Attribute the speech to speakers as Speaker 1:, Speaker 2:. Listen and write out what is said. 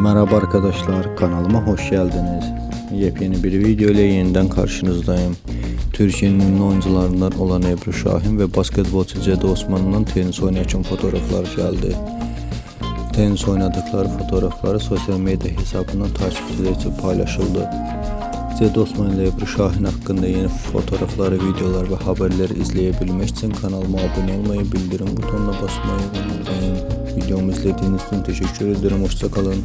Speaker 1: Merhaba arkadaşlar kanalıma hoş geldiniz. Yepyeni bir video ile yeniden karşınızdayım. Türkiye'nin ünlü oyuncularından olan Ebru Şahin ve basketbolcu Cedi Osman'ın tenis oynarken fotoğraflar geldi. Tenis oynadıkları fotoğrafları sosyal medya hesabından takipçiler için paylaşıldı. Cedi Osman ile Ebru Şahin hakkında yeni fotoğrafları, videolar ve haberleri izleyebilmek için kanalıma abone olmayı, bildirim butonuna basmayı unutmayın. Videomu izlediğiniz için teşekkür ederim. Hoşçakalın.